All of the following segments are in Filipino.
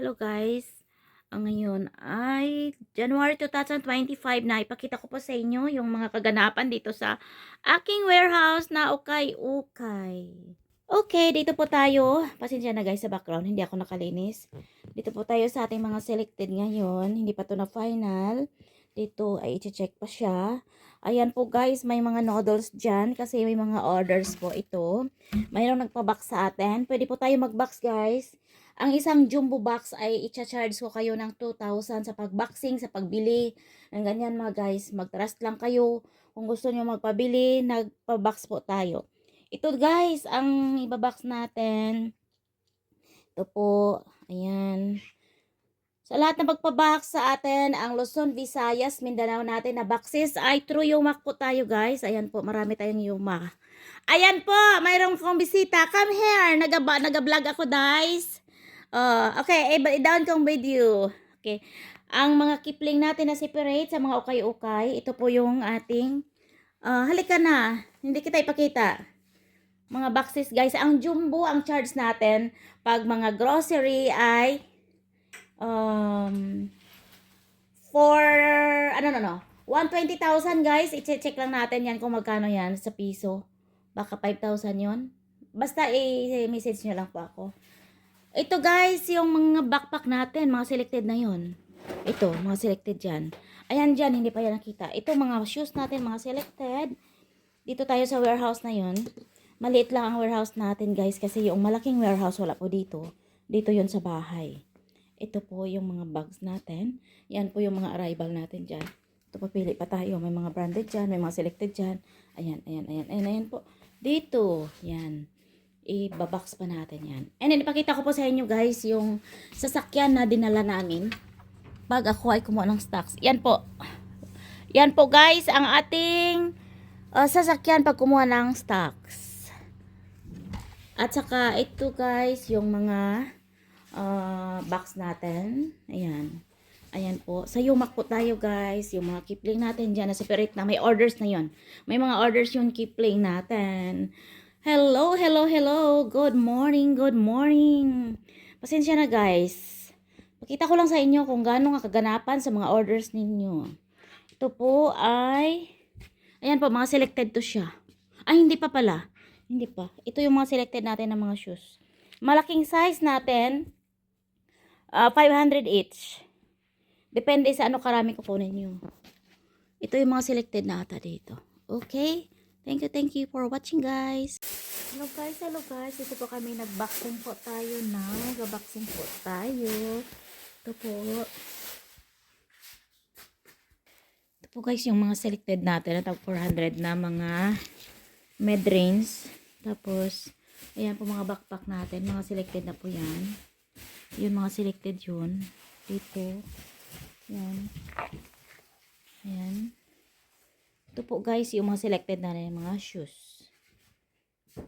Hello guys. Ang ngayon ay January 2025 na ipakita ko po sa inyo yung mga kaganapan dito sa aking warehouse na ukay-ukay. Okay, dito po tayo. Pasensya na guys sa background, hindi ako nakalinis. Dito po tayo sa ating mga selected ngayon. Hindi pa to na final. Dito ay i-check pa siya. Ayan po guys, may mga noodles dyan kasi may mga orders po ito. Mayroong nagpa-box sa atin. Pwede po tayo mag-box guys. Ang isang jumbo box ay i-charge ko kayo ng 2,000 sa pag-boxing, sa pagbili. Ng ganyan mga guys, mag-trust lang kayo. Kung gusto nyo magpabili, nagpa-box po tayo. Ito guys, ang ibabox natin. Ito po, ayan. Sa lahat na magpa-box sa atin, ang Luzon, Visayas, Mindanao natin na boxes ay true yumak po tayo guys. Ayan po, marami tayong yumak. Ayan po, mayroong kong bisita. Come here. Nag-vlog ako guys. Uh, okay, eh, i-down kong video. Okay. Ang mga kipling natin na separate sa mga ukay-ukay, ito po yung ating, uh, halika na, hindi kita ipakita. Mga boxes guys, ang jumbo, ang charge natin, pag mga grocery ay, um, for, ano, no, no, 120,000 guys, i-check lang natin yan kung magkano yan sa piso. Baka 5,000 yon Basta i-message nyo lang po ako. Ito guys, yung mga backpack natin, mga selected na yon. Ito, mga selected dyan. Ayan dyan, hindi pa yan nakita. Ito, mga shoes natin, mga selected. Dito tayo sa warehouse na yon. Maliit lang ang warehouse natin guys, kasi yung malaking warehouse wala po dito. Dito yon sa bahay. Ito po yung mga bags natin. Yan po yung mga arrival natin dyan. Ito papili pa tayo. May mga branded dyan, may mga selected dyan. Ayan, ayan, ayan, ayan, ayan po. Dito, yan ibabox pa natin yan. And then, ipakita ko po sa inyo guys, yung sasakyan na dinala namin pag ako ay kumuha ng stocks. Yan po. Yan po guys, ang ating uh, sasakyan pag kumuha ng stocks. At saka ito guys, yung mga uh, box natin. Ayan. Ayan po. Sa Yumak po tayo guys. Yung mga kipling natin dyan na separate na. May orders na yon May mga orders yung kipling natin. Hello, hello, hello. Good morning, good morning. Pasensya na guys. Pakita ko lang sa inyo kung gaano nga kaganapan sa mga orders ninyo. Ito po ay, ayan po, mga selected to siya. Ay, hindi pa pala. Hindi pa. Ito yung mga selected natin na mga shoes. Malaking size natin, uh, 500 each. Depende sa ano karami kukunin nyo. Ito yung mga selected na ata dito. Okay? Thank you, thank you for watching guys. Hello guys, hello guys. Ito po kami nag-boxing po tayo na. Nag-boxing po tayo. Ito po. Ito po guys yung mga selected natin. Ito 400 na mga mid-range. Tapos, ayan po mga backpack natin. Mga selected na po yan. Yun mga selected yun. Dito. Yan. Ayan. Ito po guys, yung mga selected na rin mga shoes.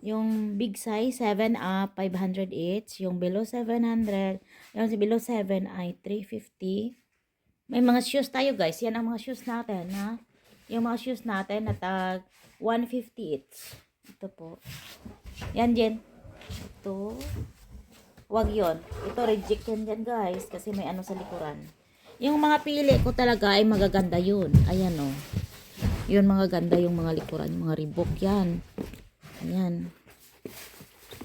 Yung big size, 7 up, 500 each. Yung below 700, yung below 7 ay 350. May mga shoes tayo guys. Yan ang mga shoes natin, ha? Yung mga shoes natin na tag 150 each. Ito po. Yan, Jen. Ito. Wag yon. Ito, reject yan dyan guys. Kasi may ano sa likuran. Yung mga pili ko talaga ay magaganda yun. Ayan o. Oh. Yun mga ganda yung mga likuran, yung mga Reebok yan. Ayan.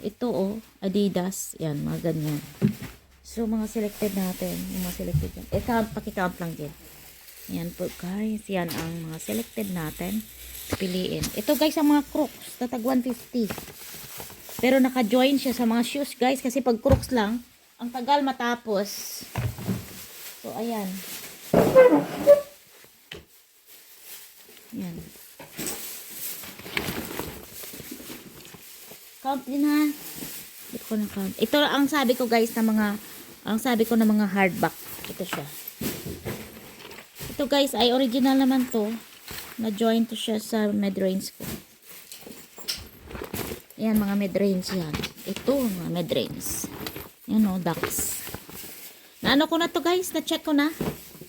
Ito oh, Adidas. Yan, mga ganyan. So, mga selected natin. Yung mga selected yan. Ito, pakicount lang din. Yan po guys. Yan ang mga selected natin. Piliin. Ito guys, ang mga crooks. Tatag 150. Pero naka-join siya sa mga shoes guys. Kasi pag crooks lang, ang tagal matapos. So, ayan. Yan. Count din ha. Ito ko na count. Ito ang sabi ko guys na mga, ang sabi ko na mga hardback. Ito siya. Ito guys ay original naman to. Na-join to siya sa mid-range ko. Yan mga mid-range yan. Ito mga mid-range. Yan o, ducks. Na ano ko na to guys? Na-check ko na.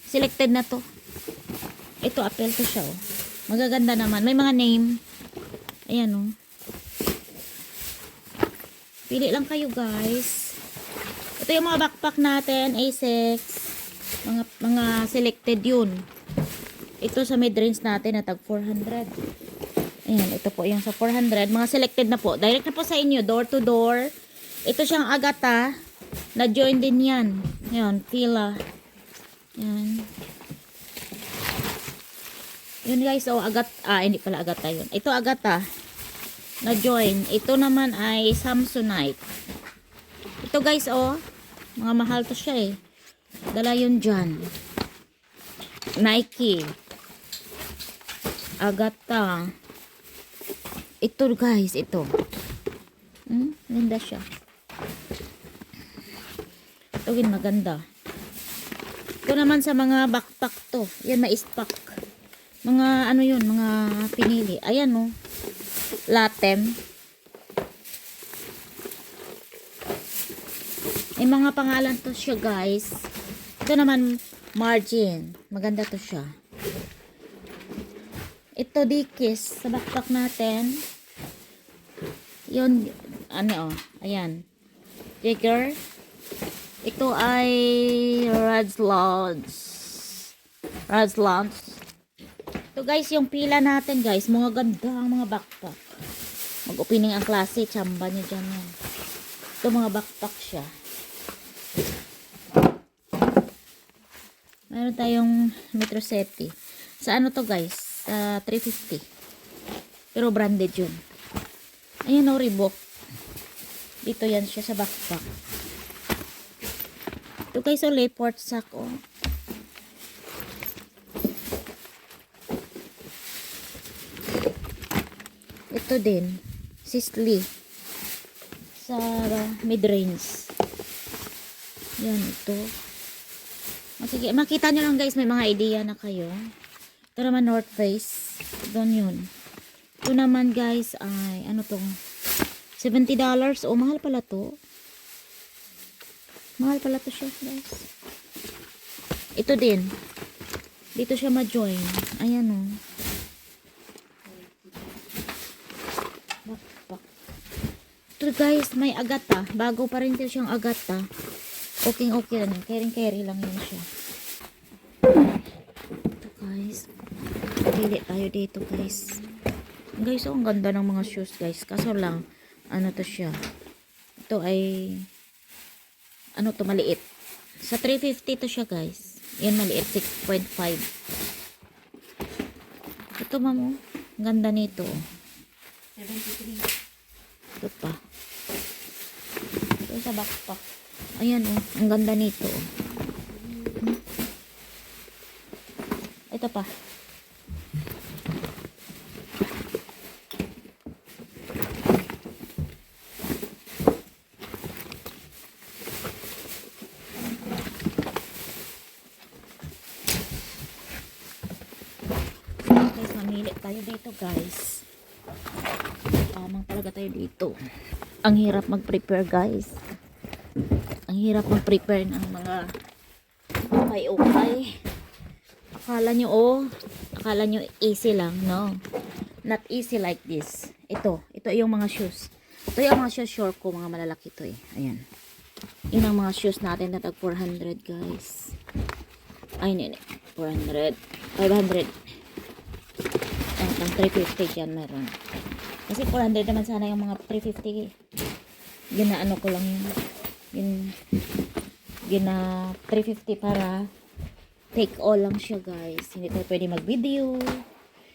Selected na to. Ito, apel ko siya oh. Magaganda naman. May mga name. Ayan o. Oh. Pili lang kayo guys. Ito yung mga backpack natin, A6. Mga, mga selected yun. Ito sa mid-range natin na tag 400. Ayan, ito po yung sa 400. Mga selected na po. Direct na po sa inyo, door to door. Ito siyang Agata. Na-join din yan. Ayan, pila. Yan. Yun guys, oh, agat, ah, hindi pala agata yun. Ito agata, na join. Ito naman ay Samsonite. Ito guys, oh, mga mahal to siya eh. Dala yun dyan. Nike. Agata. Ito guys, ito. Hmm, ganda siya. Ito maganda. Ito naman sa mga backpack to. Yan, ma-stock. Mga ano yun, mga pinili. Ayan oh. Latem. May mga pangalan to siya guys. Ito naman margin. Maganda to siya. Ito dikis sa backpack natin. Yun, ano oh, ayan. Jigger. Ito ay Rad's Lodge. Rad's Lodge. Ito guys, yung pila natin guys. Mga ganda ang mga backpack. Mag-opening ang klase. Chamba nyo dyan yan. Ito mga backpack siya. Meron tayong Metro City. Sa ano to guys? Sa 350. Pero branded yun. Ayan o, Reebok. Dito yan siya sa backpack. Ito guys, o Leport sack o. Ito din. Sisley. Sa mid-range. Yan, ito. Sige, makita nyo lang guys, may mga idea na kayo. Ito naman North Face. Doon yun. Ito naman guys ay, ano to? $70. O, mahal pala to. Mahal pala to siya guys. Ito din. Dito siya ma-join. Ayan o. Backpack. Ito guys, may agata. Bago pa rin ito siyang agata. Okay, okay lang. Caring carry lang yun siya. Ito guys. Pili tayo dito guys. Guys, oh, ang ganda ng mga shoes guys. Kaso lang, ano to siya. Ito ay, ano to, maliit. Sa 350 to siya guys. Yan maliit, 6.5. Ito mamo, ang ganda nito. 73. Ito pa. Ito sa backpack. Ayan oh, ang ganda nito. oh. Ito pa. Guys, mamili tayo dito guys. Tamang talaga tayo dito. Ang hirap mag-prepare guys. Ang hirap mag-prepare ng mga ukay-ukay. Akala nyo oh, akala nyo easy lang, no? Not easy like this. Ito, ito yung mga shoes. Ito yung mga shoes short ko, mga malalaki to eh. Ayan. Yun ang mga shoes natin na tag 400 guys. Ay, hindi, hindi. 400. 500. Ang, ang 350 dyan meron. Kasi 400 naman sana yung mga 350 eh. Ginaano ko lang yun. Yun, gina 350 para take all lang siya guys. Hindi tayo pwede mag-video.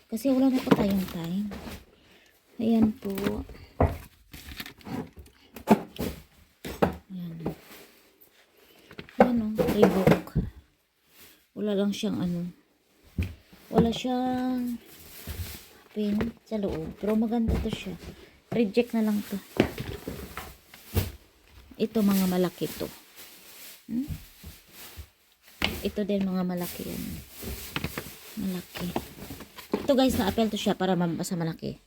Kasi wala na po tayong time. Ayan po. Ayan. Ayan o, Reebok. Wala lang siyang ano. Wala siyang pin sa loob. Pero maganda to siya. Reject na lang to. Ito mga malaki to. Hmm? Ito din mga malaki yan. Malaki. Ito guys, na-appel to siya para mabasa malaki.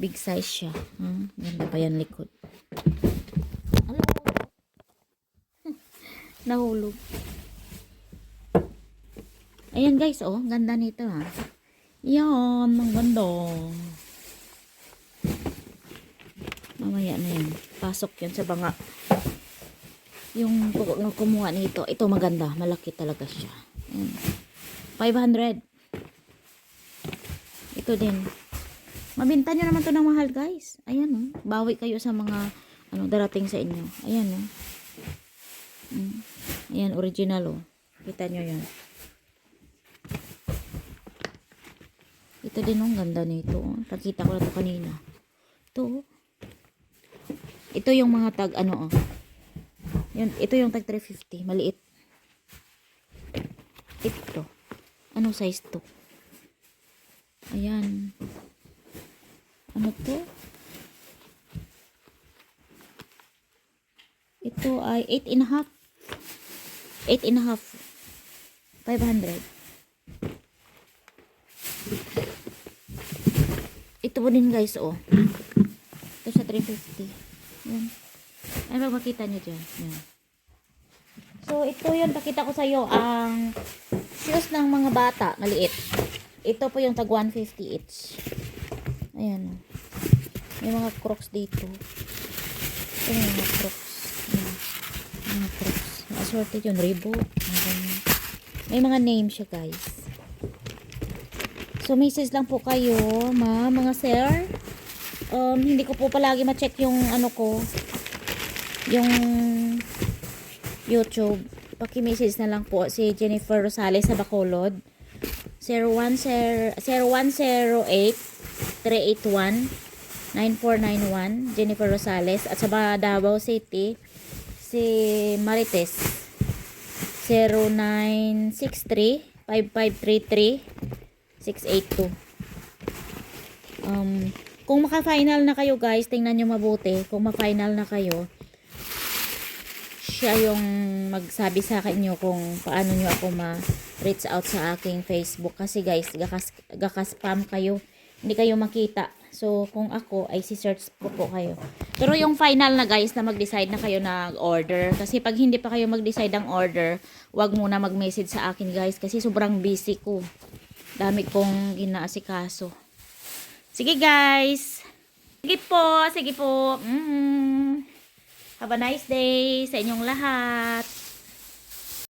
Big size siya. Hmm? Ganda pa yan likod. Hello. Nahulog. Ayan guys, oh. Ganda nito ha. Yan, ang ganda. Mamaya na yan. Pasok yan sa banga. Yung kumuha nito. Ito maganda. Malaki talaga siya. Ayan. 500. Ito din. Mabinta nyo naman to ng mahal, guys. Ayan, oh. Bawi kayo sa mga ano darating sa inyo. Ayan, oh. Mm. Ayan, original, oh. Kita nyo yan. Ito din, oh. Ganda nito, oh. Nakita ko na to kanina. Ito, oh. Ito yung mga tag, ano, oh. Yun, ito yung tag 350. Maliit. Ito. Ano size to? Ayan. Ano to? Ito ay 8 and a half. 8 and a half. 500. Ito po din guys, oh. Ito sa 350. Yan. Ay, makikita nyo dyan. Yan. So, ito yun. Pakita ko sa'yo ang shoes ng mga bata. Maliit. Ito po yung tag 150 each. Ayan. May mga crocs dito. Ito yung mga crocs. Ayan. Mga crocs. Assorted yun. Reebok. May mga name siya guys. So, message lang po kayo, ma, mga sir. Um, hindi ko po palagi ma-check yung ano ko. Yung YouTube. Paki-message na lang po si Jennifer Rosales sa Bacolod. 0108 381 9491 Jennifer Rosales at sa Davao City si Marites 0963 5533 682 um, kung maka-final na kayo guys tingnan nyo mabuti kung ma-final na kayo siya yung magsabi sa akin nyo kung paano nyo ako ma-reach out sa aking Facebook. Kasi guys, gakas, gakas-spam kayo. Hindi kayo makita. So, kung ako, ay si-search ko po kayo. Pero yung final na guys, na mag-decide na kayo na order. Kasi pag hindi pa kayo mag-decide ng order, wag muna mag-message sa akin guys. Kasi sobrang busy ko. Dami kong ginaasikaso. Sige guys. Sige po, sige po. Mm. Have a nice day sa inyong lahat.